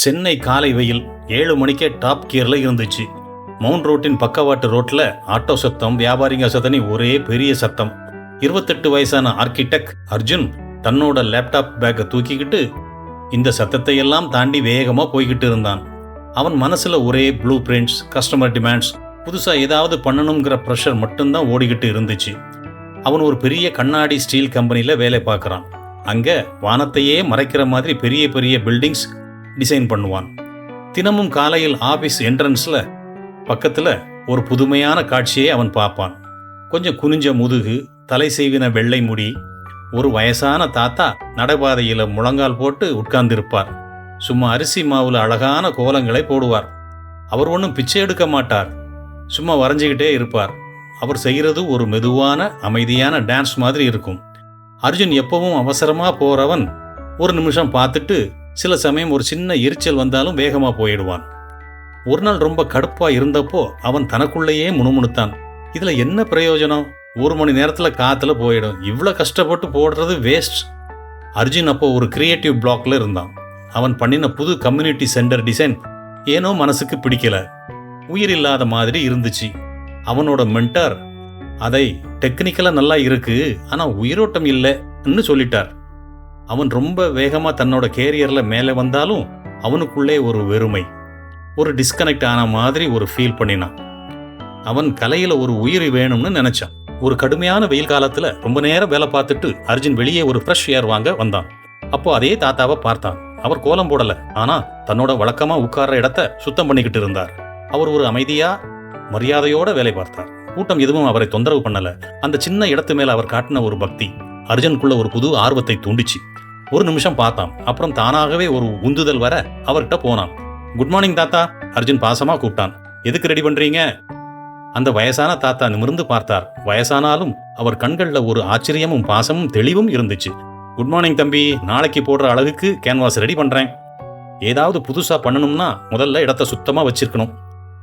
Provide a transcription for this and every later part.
சென்னை காலை வெயில் ஏழு மணிக்கே டாப் கியரில் இருந்துச்சு. மவுண்ட் ரோட்டின் பக்கவாட்டு ரோட்டில் ஆட்டோ சத்தம் வியாபாரிங்க சத்தனி ஒரே பெரிய சத்தம். இருபத்தெட்டு வயசான ஆர்கிடெக்ட் அர்ஜுன் தன்னோட லேப்டாப் பேக்கை தூக்கிக்கிட்டு இந்த சத்தத்தை எல்லாம் தாண்டி வேகமாக போய்கிட்டு இருந்தான். அவன் மனசில் ஒரே ப்ளூ பிரிண்ட்ஸ் கஸ்டமர் டிமாண்ட்ஸ் புதுசாக ஏதாவது பண்ணணுங்கிற ப்ரெஷர் மட்டும்தான் ஓடிக்கிட்டு இருந்துச்சு. அவன் ஒரு பெரிய கண்ணாடி ஸ்டீல் கம்பெனியில் வேலை பார்க்குறான். அங்கே வானத்தையே மறைக்கிற மாதிரி பெரிய பெரிய பில்டிங்ஸ் டிசைன் பண்ணுவான். தினமும் காலையில் ஆபீஸ் என்ட்ரன்ஸில் பக்கத்தில் ஒரு புதுமையான காட்சியை அவன் பார்ப்பான். கொஞ்சம் குனிஞ்ச முதுகு தலை செய்வின வெள்ளை முடி ஒரு வயசான தாத்தா நடைபாதையில் முழங்கால் போட்டு உட்கார்ந்திருப்பார். சும்மா அரிசி மாவில் அழகான கோலங்களை போடுவார். அவர் ஒன்றும் பிச்சை எடுக்க மாட்டார். சும்மா வரைஞ்சுக்கிட்டே இருப்பார். அவர் செய்கிறது ஒரு மெதுவான அமைதியான டான்ஸ் மாதிரி இருக்கும். அர்ஜுன் எப்பவும் அவசரமாக போகிறவன் ஒரு நிமிஷம் பார்த்துட்டு சில சமயம் ஒரு சின்ன எரிச்சல் வந்தாலும் வேகமாக போயிடுவான். ஒரு நாள் ரொம்ப கடுப்பாக இருந்தப்போ அவன் தனக்குள்ளேயே முணுமுணுத்தான். இதில் என்ன பிரயோஜனம்? ஒரு மணி நேரத்தில் காற்றுல போயிடும். இவ்வளோ கஷ்டப்பட்டு போடுறது வேஸ்ட் அர்ஜுன் அப்போ ஒரு கிரியேட்டிவ் பிளாக்ல இருந்தான். அவன் பண்ணின புது கம்யூனிட்டி சென்டர் டிசைன் ஏனோ மனசுக்கு பிடிக்கல. உயிர் இல்லாத மாதிரி இருந்துச்சு. அவனோட மென்டார் அதை டெக்னிக்கலாக நல்லா இருக்கு. ஆனால் உயிரோட்டம் இல்லைன்னு சொல்லிட்டார். அவன் ரொம்ப வேகமாக தன்னோட கேரியரில் மேலே வந்தாலும் அவனுக்குள்ளே ஒரு வெறுமை ஒரு டிஸ்கனெக்ட் ஆன மாதிரி ஒரு ஃபீல் பண்ணினான். அவன் கலையில் ஒரு உயிர் வேணும்னு நினைச்சான். ஒரு கடுமையான வெயில் காலத்தில் ரொம்ப நேரம் வேலை பார்த்துட்டு அர்ஜுன் வெளியே ஒரு ஃப்ரெஷ் ஏர் வாங்க வந்தான். அப்போ அதே தாத்தாவை பார்த்தான். அவர் கோலம் போடல. ஆனா தன்னோட வழக்கமா உட்கார்ற இடத்த சுத்தம் பண்ணிக்கிட்டு இருந்தார். அவர் ஒரு அமைதியா மரியாதையோட வேலை பார்த்தார். கூட்டம் எதுவும் அவரை தொந்தரவு பண்ணல. அந்த சின்ன இடத்து மேல அவர் காட்டின ஒரு பக்தி அர்ஜுனுக்குள்ள ஒரு புது ஆர்வத்தை தூண்டிச்சு. ஒரு நிமிஷம் பார்த்தான். அப்புறம் தானாகவே ஒரு உந்துதல் வர அவர்கிட்ட போனான். குட் மார்னிங் தாத்தா. அர்ஜுன் பாசமா கூப்பிட்டான். எதுக்கு ரெடி பண்றீங்க? அந்த வயசான தாத்தா நிமிர்ந்து பார்த்தார். வயசானாலும் அவர் கண்களில் ஒரு ஆச்சரியமும் பாசமும் தெளிவும் இருந்துச்சு. குட் மார்னிங் தம்பி. நாளைக்கு போடுற அழகுக்கு கேன்வாஸ் ரெடி பண்றேன். ஏதாவது புதுசா பண்ணணும்னா முதல்ல இடத்த சுத்தமா வச்சிருக்கணும்.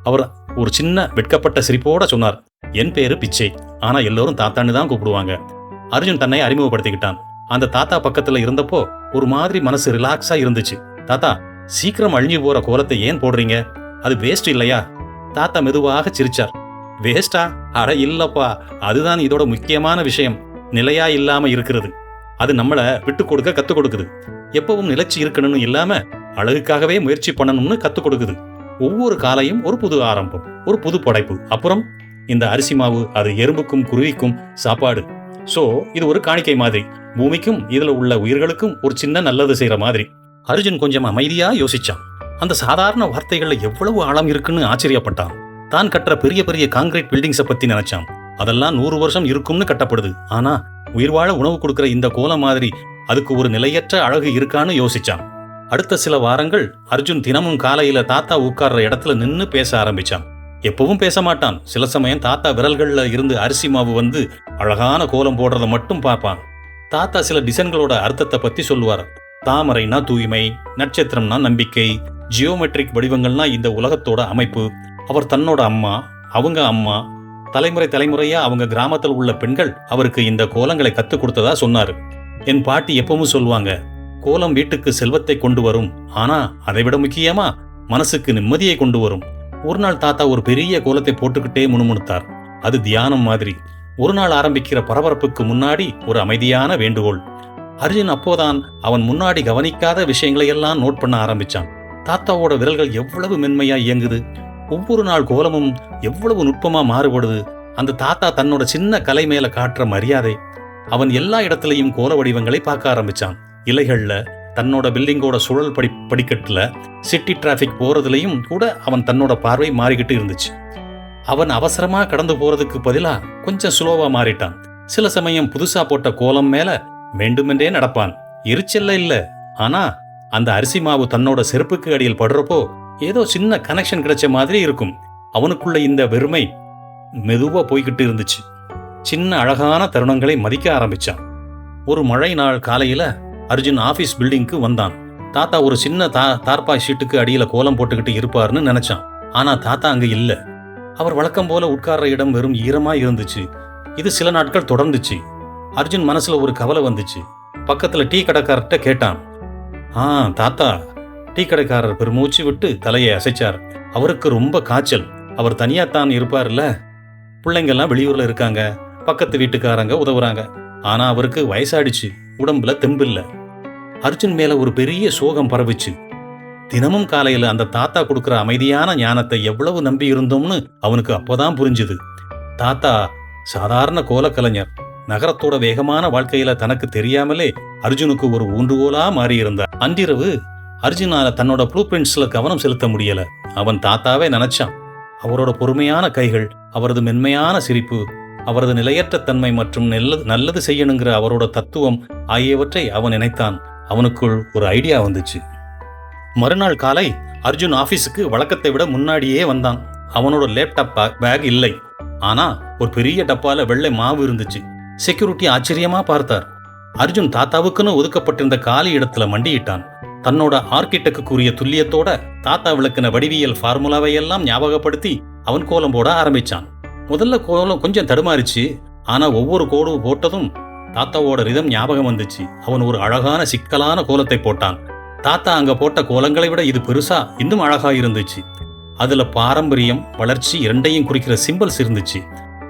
அவர் ஒரு சின்ன வெட்கப்பட்ட சிரிப்போட சொன்னார். என் பேரு பிச்சை. ஆனா எல்லோரும் தாத்தான்னு தான் கூப்பிடுவாங்க. அர்ஜுன் தன்னை அறிமுகப்படுத்திக்கிட்டான். அந்த தாத்தா பக்கத்துல இருந்தப்போ ஒரு மாதிரி மனசு ரிலாக்ஸா இருந்துச்சு. தாத்தா சீக்கிரம் அழிஞ்சு போற கோலத்தை ஏன் போடுறீங்க? அது வேஸ்ட் இல்லையா? தாத்தா மெதுவாக சிரிச்சார். வேஸ்டா அட இல்லப்பா. அதுதான் இதோட முக்கியமான விஷயம். நிலையா இல்லாம இருக்கிறது. அது நம்மள விட்டு கொடுக்க கத்து கொடுக்குது. எப்பவும் நிலைச்சு இருக்கணும்னு இல்லாம அழகுக்காகவே முயற்சி பண்ணணும்னு கத்து கொடுக்குது. ஒவ்வொரு காலையும் ஒரு புது ஆரம்பம் ஒரு புது படைப்பு. அப்புறம் இந்த அரிசி மாவு அது எறும்புக்கும் குருவிக்கும் சாப்பாடு. சோ இது ஒரு காணிக்கை மாதிரி. பூமிக்கும் இதுல உள்ள உயிர்களுக்கும் ஒரு சின்ன நல்லது செய்யற மாதிரி. அர்ஜுன் கொஞ்சம் அமைதியா யோசிச்சான். அந்த சாதாரண வார்த்தைகள்ல எவ்வளவு ஆழம் இருக்குன்னு ஆச்சரியப்பட்டான். தான் கட்டுற பெரிய பெரிய காங்கிரீட் பில்டிங்ஸை பத்தி நினைச்சான். அதெல்லாம் நூறு வருஷம் இருக்கும்னு கட்டப்படுது. ஆனா உயிர் வாழ உணவு கொடுக்கிற இந்த கோலம் மாதிரி அதுக்கு ஒரு நிலையற்ற அழகு இருக்கான்னு யோசிச்சான். அடுத்த சில வாரங்கள் அர்ஜுன் தினமும் காலையில தாத்தா உட்கார்ற இடத்துல நின்னு பேச ஆரம்பிச்சான். எப்பவும் பேச மாட்டான் சில சமயம் தாத்தா விரல்களில் இருந்து அரிசி மாவு வந்து அழகான கோலம் போடுறத மட்டும் பார்ப்பான். தாத்தா சில டிசைன்களோட அர்த்தத்தை பத்தி சொல்லுவார். தாமரைனா தூய்மை நட்சத்திரம்னா நம்பிக்கை ஜியோமெட்ரிக் வடிவங்கள்னா இந்த உலகத்தோட அமைப்பு அவர் தன்னோட அம்மா அவங்க அம்மா தலைமுறை தலைமுறையா அவங்க கிராமத்தில் உள்ள பெண்கள் அவருக்கு இந்த கோலங்களை கத்துக் கொடுத்ததா சொன்னாரு. என் பாட்டி எப்பவும் சொல்லுவாங்க கோலம் வீட்டுக்கு செல்வத்தை கொண்டு வரும் ஆனா அதை விட முக்கியமா மனசுக்கு நிம்மதியை கொண்டு வரும். ஒரு நாள் தாத்தா ஒரு பெரிய கோலத்தை போட்டுக்கிட்டே முணுமுணுத்தார். அது தியானம் மாதிரி. ஒரு நாள் ஆரம்பிக்கிற பரபரப்புக்கு முன்னாடி ஒரு அமைதியான வேண்டுகோள். அர்ஜுன் அப்போதான் அவன் முன்னாடி கவனிக்காத விஷயங்களை எல்லாம் நோட் பண்ண ஆரம்பிச்சான். தாத்தாவோட விரல்கள் எவ்வளவு மென்மையா இயங்குது. ஒவ்வொரு நாள் கோலமும் எவ்வளவு நுட்பமா மாறுபடுது. அந்த தாத்தா தன்னோட சின்ன கலை மேல காட்டுற மரியாதை. அவன் எல்லா இடத்துலையும் கோல வடிவங்களை பார்க்க ஆரம்பிச்சான். இலைகள்ல தன்னோட பில்டிங்கோட சுழல் படி படிக்கட்டுல சிட்டி டிராஃபிக் போறதுலயும் கூட அவன் தன்னோட பார்வை மாறிக்கிட்டு இருந்துச்சு. அவன் அவசரமா கடந்து போறதுக்கு பதிலா கொஞ்சம் ஸ்லோவா மாறிட்டான். சில சமயம் புதுசா போட்ட கோலம் மேல வேண்டுமென்றே நடப்பான். எரிச்சல்ல இல்ல. ஆனா அந்த அரிசி மாவு தன்னோட செருப்புக்கு அடியில் படுறப்போ ஏதோ சின்ன கனெக்ஷன் கிடைச்ச மாதிரி இருக்கும். அவனுக்குள்ள இந்த வெறுமை மெதுவா போய்கிட்டு இருந்துச்சு. சின்ன அழகான தருணங்களை மதிக்க ஆரம்பிச்சான். ஒரு மழை நாள் காலையில அர்ஜுன் ஆபீஸ் பில்டிங்க்கு வந்தான். தாத்தா ஒரு சின்ன தா தார்பாய் ஷீட்டுக்கு அடியில் கோலம் போட்டுக்கிட்டு இருப்பார்னு நினைச்சான். ஆனா தாத்தா அங்கே இல்லை. அவர் வழக்கம் போல உட்கார்ற இடம் வெறும் ஈரமாக இருந்துச்சு. இது சில நாட்கள் தொடர்ந்துச்சு. அர்ஜுன் மனசுல ஒரு கவலை வந்துச்சு. பக்கத்தில் டீ கடைக்காரர்கிட்ட கேட்டான். ஆ தாத்தா. டீ கடைக்காரர் பெருமூச்சு விட்டு தலையை அசைச்சார். அவருக்கு ரொம்ப காய்ச்சல். அவர் தனியாத்தான் இருப்பார்ல. பிள்ளைங்கெல்லாம் வெளியூரில் இருக்காங்க. பக்கத்து வீட்டுக்காரங்க உதவுறாங்க. ஆனால் அவருக்கு வயசாயிடுச்சு. உடம்புல தெம்பில்ல. அர்ஜுன் மேல ஒரு பெரிய சோகம் பரவிச்சு. தினமும் காலையில அந்த தாத்தா கொடுக்கிற அமைதியான ஞானத்தை எவ்வளவு நம்பி இருந்தோம்னு அவனுக்கு அப்போதான் புரிஞ்சுது. தாத்தா சாதாரண கோலக்கலைஞர். நகரத்தோட வேகமான வாழ்க்கையில தனக்கு தெரியாமலே அர்ஜுனுக்கு ஒரு ஊன்றுகோலா மாறி இருந்தார் அன்றிரவு அர்ஜுனால தன்னோட ப்ளூ பிரிண்ட்ஸ்ல கவனம் செலுத்த முடியல. அவன் தாத்தாவே நினைச்சான். அவரோட பொறுமையான கைகள் அவரது மென்மையான சிரிப்பு அவரது நிலையற்ற தன்மை மற்றும் நல்லது நல்லது செய்யணுங்கிற அவரோட தத்துவம் ஆகியவற்றை அவன் நினைத்தான். அவனுக்குள் ஒரு ஐடியா வந்துச்சு. மறுநாள் காலை அர்ஜுன் ஆபீஸுக்கு வழக்கத்தை விட முன்னாடியே வந்தான். அவனோட லேப்டாப் பேக் இல்லை. ஆனா ஒரு பெரிய டப்பால வெள்ளை மாவு இருந்துச்சு. செக்யூரிட்டி ஆச்சரியமா பார்த்தார். அர்ஜுன் தாத்தாவுக்குன்னு ஒதுக்கப்பட்டிருந்த காலி இடத்துல மண்டியிட்டான். தன்னோட ஆர்கிடெக்டுக்குரிய துல்லியத்தோட தாத்தா விளக்கின வடிவியல் ஃபார்முலாவை எல்லாம் ஞாபகப்படுத்தி அவன் கோலம் போட ஆரம்பிச்சான். முதல்ல கோலம் கொஞ்சம் தடுமாறிச்சு. ஆனா ஒவ்வொரு கோடு போட்டதும் தாத்தாவோட ரிதம் ஞாபகம் வந்துச்சு. அவன் ஒரு அழகான சிக்கலான கோலத்தை போட்டான். தாத்தா அங்க போட்ட கோலங்களை விட இது பெருசா இன்னும் அழகா இருந்துச்சு. அதுல பாரம்பரியம் வளர்ச்சி இரண்டையும் குறிக்கிற சிம்பிள்ஸ் இருந்துச்சு.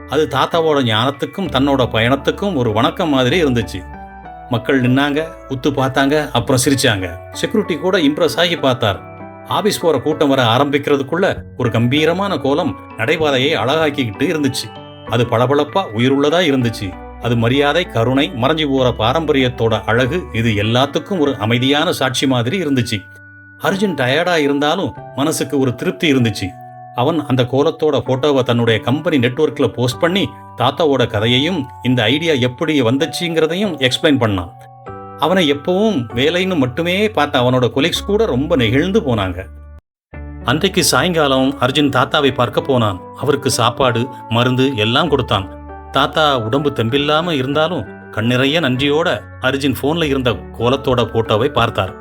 அது தாத்தாவோட ஞானத்துக்கும் தன்னோட பயணத்துக்கும் ஒரு வணக்கம் மாதிரி இருந்துச்சு. மக்கள் நின்னாங்க உத்து பார்த்தாங்க அப்புறம் சிரிச்சாங்க. செக்யூரிட்டி கூட இம்ப்ரெஸ் ஆகி பார்த்தார். ஆபீஸ் போற கூட்டம் வர ஆரம்பிக்கிறதுக்குள்ள ஒரு கம்பீரமான கோலம் நடைபாதையை அழகாக்கிக்கிட்டு இருந்துச்சு. அது பளபளப்பா உயிருள்ளதா இருந்துச்சு. அது மரியாதை கருணை மறைஞ்சு போற பாரம்பரியத்தோட அழகு இது எல்லாத்துக்கும் ஒரு அமைதியான சாட்சி மாதிரி இருந்துச்சு. அர்ஜுன் டயர்டா இருந்தாலும் மனசுக்கு ஒரு திருப்தி இருந்துச்சு. அவன் அந்த கோலத்தோட போட்டோவை தன்னுடைய கம்பெனி நெட்வொர்க்ல போஸ்ட் பண்ணி தாத்தாவோட கதையையும் இந்த ஐடியா எப்படி வந்துச்சுங்கிறதையும் எக்ஸ்பிளைன் பண்ணான். அவனை எப்பவும் வேலைன்னு மட்டுமே பார்த்த அவனோட கொலீக்ஸ் கூட ரொம்ப நெகிழ்ந்து போனாங்க. அன்றைக்கு சாயங்காலம் அர்ஜுன் தாத்தாவை பார்க்க போனான். அவருக்கு சாப்பாடு மருந்து எல்லாம் கொடுத்தான். தாத்தா உடம்பு தெம்பில்லாம இருந்தாலும் கண்ணிறைய நன்றியோட அர்ஜுன் போன்ல இருந்த கோலத்தோட போட்டோவை பார்த்தார்.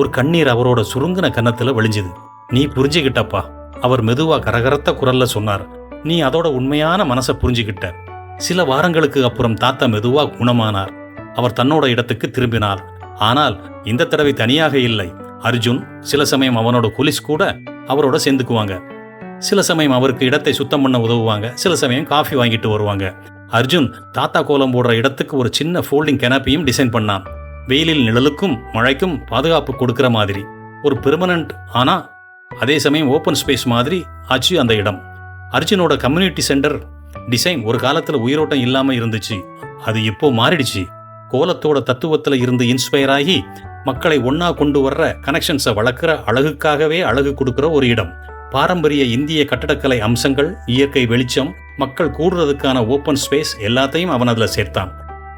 ஒரு கண்ணீர் அவரோட சுருங்கின கன்னத்துல விழிஞ்சுது நீ புரிஞ்சுகிட்டப்பா அவர் மெதுவா கரகரத்த குரல்ல சொன்னார். நீ அதோட உண்மையான மனசை புரிஞ்சுகிட்ட. சில வாரங்களுக்கு அப்புறம் தாத்தா மெதுவா குணமானார். அவர் தன்னோட இடத்துக்கு திரும்பினார். ஆனால் இந்த தடவை தனியாக இல்லை. அர்ஜுன் சில சமயம் அவனோட குலிஸ் கூட அவரோட சேர்ந்துக்குவாங்க. சில சமயம் அவருக்கு இடத்தை சுத்தம் பண்ண உதவுவாங்க. சில சமயம் காஃபி வாங்கிட்டு வருவாங்க. அர்ஜுன் தாத்தா கோலம் போடுற இடத்துக்கு ஒரு சின்ன ஃபோல்டிங் கெனாப்பியும் டிசைன் பண்ணான். வெயிலில் நிழலுக்கும் மழைக்கும் பாதுகாப்பு கொடுக்கிற மாதிரி. ஒரு பெர்மனன்ட் ஆனா அதே சமயம் ஓப்பன் ஸ்பேஸ் மாதிரி ஆச்சு அந்த இடம். அர்ஜுனோட கம்யூனிட்டி சென்டர் டிசைன் ஒரு காலத்தில் உயிரோட்டம் இல்லாமல் இருந்துச்சு. அது இப்போ மாறிடுச்சு. கோலத்தோட தத்துவத்துல இருந்து இன்ஸ்பயர் ஆகி மக்களை ஒன்னா கொண்டு வர்ற கனெக்ஷன்ஸை வளர்க்குற அழகுக்காகவே அழகு கொடுக்குற ஒரு இடம். பாரம்பரிய இந்திய கட்டடக்கலை அம்சங்கள் இயற்கை வெளிச்சம் மக்கள் கூடுறதுக்கான ஓப்பன் ஸ்பேஸ் எல்லாத்தையும் அவன் அதில் சேர்த்தான்.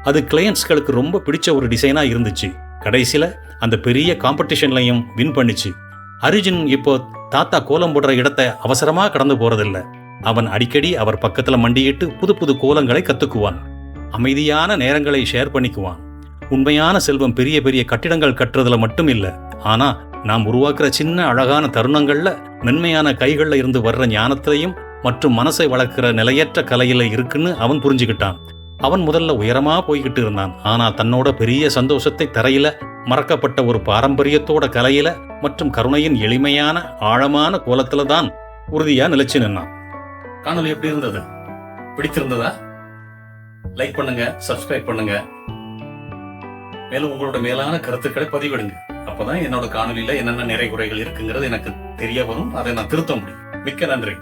அது கிளையன்ட்ஸ்களுக்கு ரொம்ப பிடிச்ச ஒரு டிசைனாக இருந்துச்சு. கடைசியில் அந்த பெரிய காம்படிஷன்லையும் வின் பண்ணிச்சு. அரிஜின் இப்போ தாத்தா கோலம் போடுற இடத்தை அவசரமாக கடந்து போகிறதில்ல அவன் அடிக்கடி அவர் பக்கத்தில் மண்டியிட்டு புது புது கோலங்களை கத்துக்குவான். அமைதியான நேரங்களை ஷேர் பண்ணிக்குவான். உண்மையான செல்வம் பெரிய பெரிய கட்டிடங்கள் கட்டுறதுல மட்டும் இல்லை. ஆனா நாம் உருவாக்குற சின்ன அழகான தருணங்கள்ல மென்மையான கைகள்ல இருந்து வர்ற ஞானத்திலையும் மற்றும் மனசை வளர்க்கிற நிலையற்ற கலையில இருக்குன்னு அவன் புரிஞ்சுக்கிட்டான். அவன் முதல்ல உயரமா போய்கிட்டு இருந்தான். ஆனா தன்னோட பெரிய சந்தோஷத்தை தரையில மறக்கப்பட்ட ஒரு பாரம்பரியத்தோட கலையில மற்றும் கருணையின் எளிமையான ஆழமான கோலத்துல தான் உறுதியா நிலைச்சு நின்னான். காணொலி எப்படி இருந்தது? பிடிச்சிருந்ததா லைக் பண்ணுங்க சப்ஸ்கிரைப் பண்ணுங்க. மேலும் உங்களோட மேலான கருத்துக்களை பதிவிடுங்க. அப்பதான் என்னோட காணொலியில என்னென்ன நிறை குறைகள் இருக்குங்கிறது எனக்கு தெரிய வரும். அதை நான் திருத்த முடியும். மிக்க நன்றி.